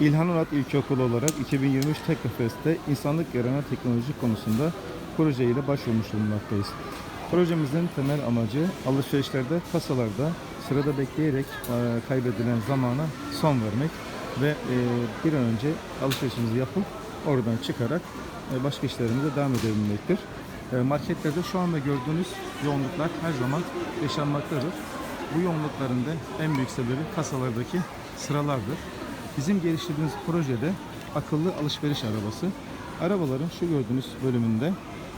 İlhan Onat İlkokulu olarak 2023 Teknofest'te insanlık yararına teknoloji konusunda projeyle başvurmuş bulunmaktayız. Projemizin temel amacı alışverişlerde, kasalarda sırada bekleyerek e, kaybedilen zamana son vermek ve e, bir an önce alışverişimizi yapıp oradan çıkarak e, başka işlerimize devam edebilmektir. Marketlerde şu anda gördüğünüz yoğunluklar her zaman yaşanmaktadır. Bu yoğunlukların da en büyük sebebi kasalardaki sıralardır. Bizim geliştirdiğimiz projede akıllı alışveriş arabası. Arabaların şu gördüğünüz bölümünde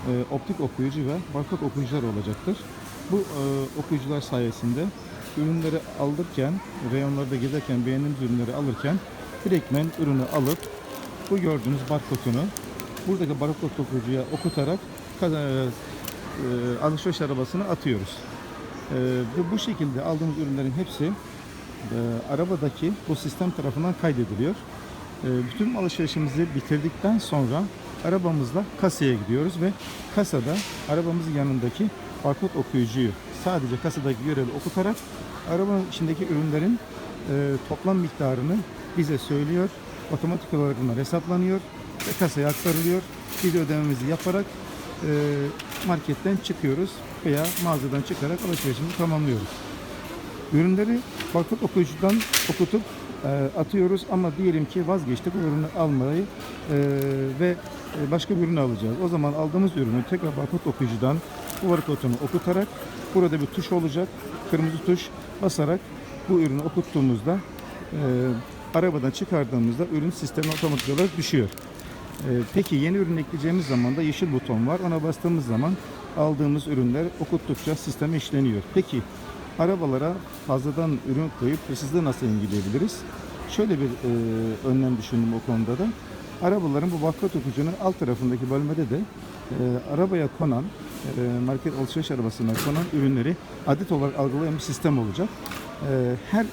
e, optik okuyucu ve barkod okuyucular olacaktır. Bu e, okuyucular sayesinde ürünleri alırken, reyonlarda gezerken beğendiğimiz ürünleri alırken direktmen ürünü alıp bu gördüğünüz barkodunu buradaki barkod okuyucuya okutarak kaza- e, alışveriş arabasına atıyoruz. E, ve bu şekilde aldığımız ürünlerin hepsi e, arabadaki bu sistem tarafından kaydediliyor. E, bütün alışverişimizi bitirdikten sonra arabamızla kasaya gidiyoruz ve kasada arabamızın yanındaki barkod okuyucuyu sadece kasadaki görevi okutarak arabanın içindeki ürünlerin e, toplam miktarını bize söylüyor. Otomatik olarak bunlar hesaplanıyor ve kasaya aktarılıyor. Biz ödememizi yaparak e, marketten çıkıyoruz veya mağazadan çıkarak alışverişimizi tamamlıyoruz. Ürünleri barkod okuyucudan okutup e, atıyoruz ama diyelim ki vazgeçtik ürünü almayı e, ve e, başka bir ürünü alacağız. O zaman aldığımız ürünü tekrar barkod okuyucudan bu barkodunu okutarak burada bir tuş olacak. Kırmızı tuş basarak bu ürünü okuttuğumuzda e, arabadan çıkardığımızda ürün sisteme otomatik olarak düşüyor. E, peki yeni ürün ekleyeceğimiz zaman da yeşil buton var. Ona bastığımız zaman aldığımız ürünler okuttukça sisteme işleniyor. Peki arabalara fazladan ürün koyup hırsızlığı nasıl engelleyebiliriz? Şöyle bir e, önlem düşündüm o konuda da. Arabaların bu barkod okuyucunun alt tarafındaki bölmede de e, arabaya konan, e, market alışveriş arabasına konan ürünleri adet olarak algılayan bir sistem olacak. E, her e,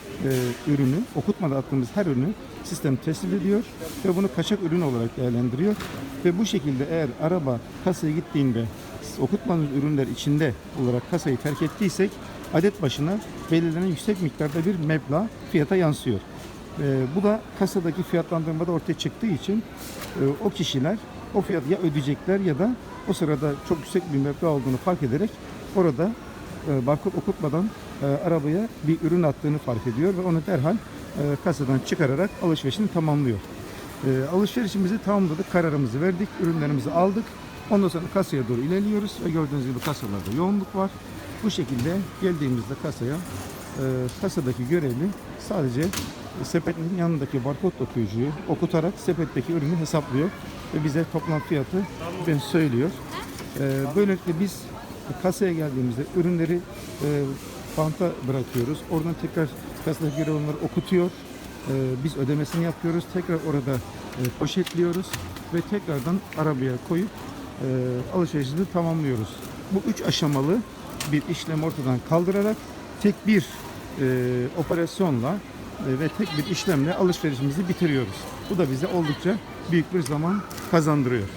ürünü, okutmada attığımız her ürünü sistem tespit ediyor ve bunu kaçak ürün olarak değerlendiriyor. Ve bu şekilde eğer araba kasaya gittiğinde okutmadığımız ürünler içinde olarak kasayı terk ettiysek adet başına belirlenen yüksek miktarda bir meblağ fiyata yansıyor. Ee, bu da kasadaki fiyatlandırmada ortaya çıktığı için e, o kişiler o fiyatı ya ödeyecekler ya da o sırada çok yüksek bir meblağ olduğunu fark ederek orada e, barkod okutmadan e, arabaya bir ürün attığını fark ediyor ve onu derhal e, kasadan çıkararak alışverişini tamamlıyor. E, alışverişimizi tamamladık, kararımızı verdik, ürünlerimizi aldık. Ondan sonra kasaya doğru ilerliyoruz ve gördüğünüz gibi kasalarda yoğunluk var. Bu şekilde geldiğimizde kasaya e, kasadaki görevli sadece sepetin yanındaki barkod okuyucuyu okutarak sepetteki ürünü hesaplıyor ve bize toplam fiyatı ben söylüyor. E, böylelikle biz kasaya geldiğimizde ürünleri e, banta bırakıyoruz. Oradan tekrar kasadaki görev onları okutuyor. E, biz ödemesini yapıyoruz. Tekrar orada e, poşetliyoruz ve tekrardan arabaya koyup e, alışverişimizi tamamlıyoruz. Bu üç aşamalı bir işlem ortadan kaldırarak tek bir e, operasyonla e, ve tek bir işlemle alışverişimizi bitiriyoruz. Bu da bize oldukça büyük bir zaman kazandırıyor.